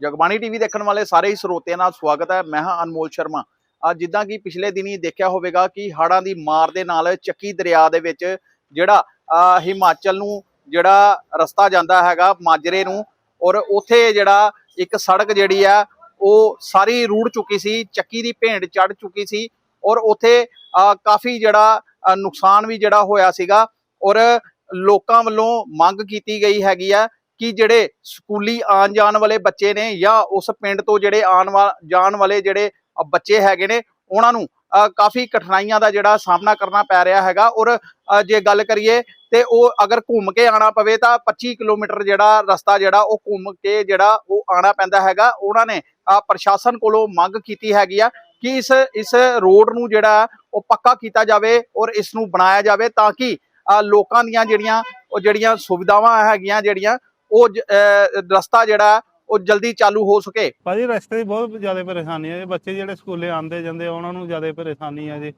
Jagbani TV ਦੇਖਣ ਵਾਲੇ ਸਾਰੇ ਹੀ ਸਰੋਤਿਆਂ ਦਾ ਸਵਾਗਤ ਹੈ। ਮੈਂ ਹਾਂ ਅਨਮੋਲ ਸ਼ਰਮਾ। ਅੱਜ ਜਿੱਦਾਂ ਕਿ ਪਿਛਲੇ ਦਿਨੀ ਦੇਖਿਆ ਹੋਵੇਗਾ ਕਿ ਹੜਾਂ ਦੀ ਮਾਰ ਦੇ ਨਾਲ ਚੱਕੀ ਦਰਿਆ ਦੇ ਵਿੱਚ ਜਿਹੜਾ ਹਿਮਾਚਲ ਨੂੰ ਜਿਹੜਾ ਰਸਤਾ ਜਾਂਦਾ ਹੈਗਾ ਮਾਜਰੇ ਨੂੰ ਔਰ ਉਥੇ ਜਿਹੜਾ ਇੱਕ ਸੜਕ ਜਿਹੜੀ ਆ, ਉਹ ਸਾਰੀ ਰੂੜ ਚੁੱਕੀ ਸੀ, ਚੱਕੀ ਦੀ ਭੇਂਟ ਚੜ ਚੁੱਕੀ ਸੀ ਔਰ ਉਥੇ ਕਾਫੀ ਜਿਹੜਾ ਨੁਕਸਾਨ ਵੀ ਜਿਹੜਾ ਹੋਇਆ ਸੀਗਾ ਔਰ ਲੋਕਾਂ ਵੱਲੋਂ ਮੰਗ ਕੀਤੀ ਗਈ ਹੈਗੀ ਆ ਕਿ ਜਿਹੜੇ ਸਕੂਲੀ ਆਉਣ ਜਾਣ ਵਾਲੇ ਬੱਚੇ ਨੇ ਜਾਂ ਉਸ ਪਿੰਡ ਤੋਂ ਜਿਹੜੇ ਆਉਣ ਵਾ, ਜਾਣ ਵਾਲੇ ਜਿਹੜੇ ਬੱਚੇ ਹੈਗੇ ਨੇ, ਉਹਨਾਂ ਨੂੰ ਕਾਫੀ ਕਠਿਨਾਈਆਂ ਦਾ ਜਿਹੜਾ ਸਾਹਮਣਾ ਕਰਨਾ ਪੈ ਰਿਹਾ ਹੈਗਾ। ਔਰ ਜੇ ਗੱਲ ਕਰੀਏ ਤੇ ਉਹ ਅਗਰ ਘੁੰਮ ਕੇ ਆਣਾ ਪਵੇ ਤਾਂ 25 ਕਿਲੋਮੀਟਰ ਜਿਹੜਾ ਰਸਤਾ ਜਿਹੜਾ ਉਹ ਘੁੰਮ ਕੇ ਜਿਹੜਾ ਉਹ ਆਣਾ ਪੈਂਦਾ ਹੈਗਾ। ਉਹਨਾਂ ਨੇ ਪ੍ਰਸ਼ਾਸਨ ਕੋਲੋਂ ਮੰਗ ਕੀਤੀ ਹੈਗੀ ਆ ਕਿ ਇਸ ਇਸ ਰੋਡ ਨੂੰ ਜਿਹੜਾ ਉਹ ਪੱਕਾ ਕੀਤਾ ਜਾਵੇ ਔਰ ਇਸ ਨੂੰ ਬਣਾਇਆ ਜਾਵੇ ਤਾਂ ਕਿ ਲੋਕਾਂ ਦੀਆਂ ਜਿਹੜੀਆਂ, ਉਹ ਜਿਹੜੀਆਂ ਸੁਵਿਧਾਵਾਂ ਹੈਗੀਆਂ ਜਿਹੜੀਆਂ ਉਹ ਰਸਤਾ ਜਿਹੜਾ ਉਹ ਜਲਦੀ ਚਾਲੂ ਹੋ ਸਕੇ। ਭਾਜੀ ਰਸਤੇ ਦੀ ਬਹੁਤ ਜ਼ਿਆਦਾ ਪਰੇਸ਼ਾਨੀ ਹੈ ਬੱਚੇ ਜਿਹੜੇ ਸਕੂਲੇ ਆਉਂਦੇ ਜਾਂਦੇ ਉਹਨਾਂ ਨੂੰ ਜ਼ਿਆਦਾ ਪਰੇਸ਼ਾਨੀ ਹੈ ਜੀ।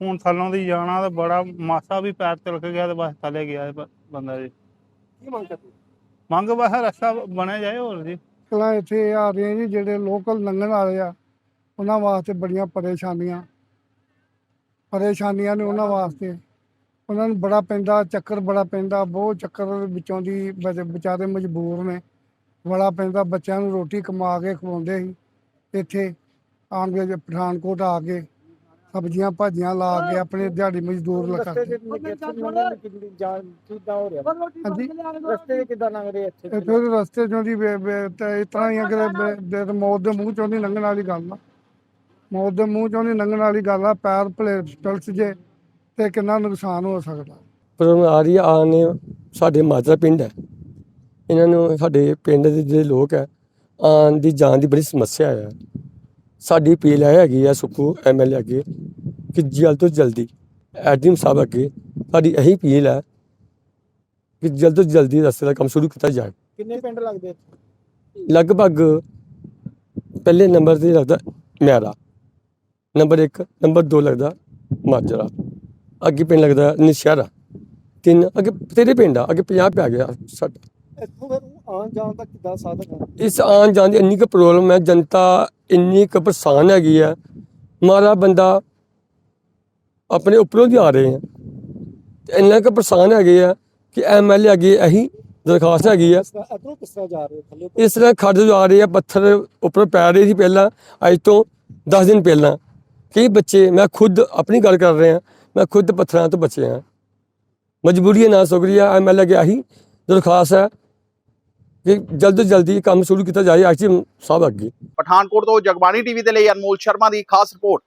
ਹੁਣ ਥੱਲੋਂ ਦੀ ਜਾਣਾ ਤਾਂ ਬੜਾ ਮਾਸਾ ਵੀ ਪੈਰ ਤਿਲਕ ਗਿਆ ਤੇ ਬਸ ਥੱਲੇ ਗਿਆ ਬੰਦਾ ਜੀ। ਕੀ ਮੰਗ ਕਰਦੇ ਮੰਗ ਬਸ ਰਸਤਾ ਬਣਿਆ ਜਾਏ ਹੋਰ ਜੀ। ਕਲਾ ਇੱਥੇ ਆ ਰਹੀਆਂ ਜੀ ਜਿਹੜੇ ਲੋਕਲ ਲੰਘਣ ਵਾਲੇ ਆ ਉਹਨਾਂ ਵਾਸਤੇ ਬੜੀਆਂ ਪਰੇਸ਼ਾਨੀਆਂ। ਪਰੇਸ਼ਾਨੀਆਂ ਨੇ ਉਹਨਾਂ ਵਾਸਤੇ। ਉਹਨਾਂ ਨੂੰ ਬੜਾ ਪੈਂਦਾ ਚੱਕਰ ਬੜਾ ਪੈਂਦਾ ਬਹੁਤ ਚੱਕਰ ਵਿੱਚੋਂ ਦੀ ਵਿਚ- ਵਿਚਾਰੇ ਮਜਬੂਰ ਨੇ। ਬੜਾ ਪੈਂਦਾ ਬੱਚਿਆਂ ਨੂੰ ਰੋਟੀ ਕਮਾ ਕੇ ਖਵਾਉਂਦੇ ਸੀ। ਇੱਥੇ ਆਣ ਕੇ ਜੇ ਪਠਾਨਕੋਟ ਆ ਕੇ ਸਬਜ਼ੀਆਂ ਭਾਜੀਆਂ ਲਾ ਕੇ ਆਪਣੇ ਦਿਹਾੜੀ ਮਜ਼ਦੂਰ ਲਗਾ ਰਸਤੇ ਕਿੱਦਾਂ ਲੰਘ ਰਹੇ ਇੱਥੇ? ਦੇ ਰਸਤੇ ਚੋਂ ਦੀ ਇਸ ਤਰ੍ਹਾਂ ਹੀ ਬੇ- ਮੌਤ ਦੇ ਮੂੰਹ ਚੋਂ ਦੀ ਲੰਘਣ ਵਾਲੀ ਗੱਲ ਆ। ਮੌਤ ਦੇ ਮੂੰਹ ਚੋਂ ਦੀ ਲੰਘਣ ਵਾਲੀ ਗੱਲ ਆ ਪੈਰ ਟਲਸ ਜੇ। ਤੇ ਕਿੰਨਾ ਨੁਕਸਾਨ ਹੋ ਸਕਦਾ? ਪ੍ਰੋਬਲਮ ਆ ਰਹੀ ਆ ਆਨੇ ਸਾਡੇ ਮਾਜਰਾ ਪਿੰਡ ਹੈ। ਇਹਨਾਂ ਨੂੰ ਸਾਡੇ ਪਿੰਡ ਦੇ ਜਿਹੜੇ ਲੋਕ ਹੈ ਆਉਣ ਦੀ ਜਾਣ ਦੀ ਬੜੀ ਸਮੱਸਿਆ ਹੈ। ਸਾਡੀ ਅਪੀਲ ਇਹ ਹੈਗੀ ਆ ਸੁੱਖੂ ਐਮਐਲਏ ਅੱਗੇ ਕਿ ਜਲਦ ਤੋਂ ਜਲਦੀ ਐਡਮ ਸਾਹਿਬ ਅੱਗੇ ਸਾਡੀ ਇਹੀ ਅਪੀਲ ਹੈ ਕਿ ਜਲਦ ਤੋਂ ਜਲਦੀ ਰਸਤੇ ਦਾ ਕੰਮ ਸ਼ੁਰੂ ਕੀਤਾ ਜਾਏ ਕਿੰਨੇ ਪਿੰਡ ਲੱਗਦੇ ਇੱਥੇ? ਲਗਭਗ ਪਹਿਲੇ ਨੰਬਰ ਤੇ ਲੱਗਦਾ ਮਿਆਰਾ ਨੰਬਰ 1 ਨੰਬਰ 2 ਲੱਗਦਾ ਮਾਜਰਾ। ਅੱਗੇ ਪਿੰਡ ਲੱਗਦਾ ਨਿਸ਼ਾਰਾ ਤਿੰਨ ਅੱਗੇ ਤੇਰੇ ਪਿੰਡ ਆ ਅੱਗੇ 50 ਪੈ ਗਿਆ ਸਾਡਾ ਇੱਥੋਂ ਫਿਰ ਆਉਣ ਜਾਣ ਦਾ ਕਿੱਦਾਂ ਸਾਧਨ ਹੈ ਇਸ ਆਉਣ ਜਾਣ ਦੀ ਇੰਨੀ ਕੁ ਪ੍ਰੋਬਲਮ ਹੈ ਜਨਤਾ ਇੰਨੀ ਕੁ ਪਰੇਸ਼ਾਨ ਹੈਗੀ ਹੈ ਮਾਰਾ ਬੰਦਾ ਆਪਣੇ ਉੱਪਰੋਂ ਦੀ ਆ ਰਹੇ ਹੈ ਤੇ ਇੰਨਾ ਕੁ ਪਰੇਸ਼ਾਨ ਹੈਗੇ ਆ ਕਿ ਐਮਐਲਏ ਅੱਗੇ ਇਹੀ ਦਰਖਾਸਤ ਹੈਗੀ ਆ। ਇੱਧਰੋਂ ਕਿਸ ਤਰ੍ਹਾਂ ਜਾ ਰਹੇ ਹੋ? ਥੱਲੇ ਇਸ ਤਰ੍ਹਾਂ ਖੱਡ ਜੋ ਆ ਰਹੇ ਆ ਪੱਥਰ ਉੱਪਰ ਪੈ ਰਹੇ ਸੀ ਪਹਿਲਾਂ ਅੱਜ ਤੋਂ 10 ਦਿਨ ਪਹਿਲਾਂ। ਕਈ ਬੱਚੇ ਮੈਂ ਖੁਦ ਆਪਣੀ ਗੱਲ ਕਰ ਰਿਹਾ ਮੈਂ ਖੁਦ ਪੱਥਰਾਂ ਤੋਂ ਬਚਿਆ ਮਜਬੂਰੀ ਹੈ ਨਾ, ਸ਼ੁਕਰੀਆ ਐਮਐਲਏ ਗਿਆ ਹੀ ਦਰਖਾਸਤ ਹੈ ਕਿ ਜਲਦ ਤੋਂ ਜਲਦੀ ਕੰਮ ਸ਼ੁਰੂ ਕੀਤਾ ਜਾਏ ਐਕਚੁਅਲੀ ਸਾਹਿਬ ਅੱਗੇ। ਪਠਾਨਕੋਟ ਤੋਂ ਜਗਬਾਣੀ ਟੀਵੀ ਦੇ ਲਈ ਅਨਮੋਲ ਸ਼ਰਮਾ ਦੀ ਖਾਸ ਰਿਪੋਰਟ।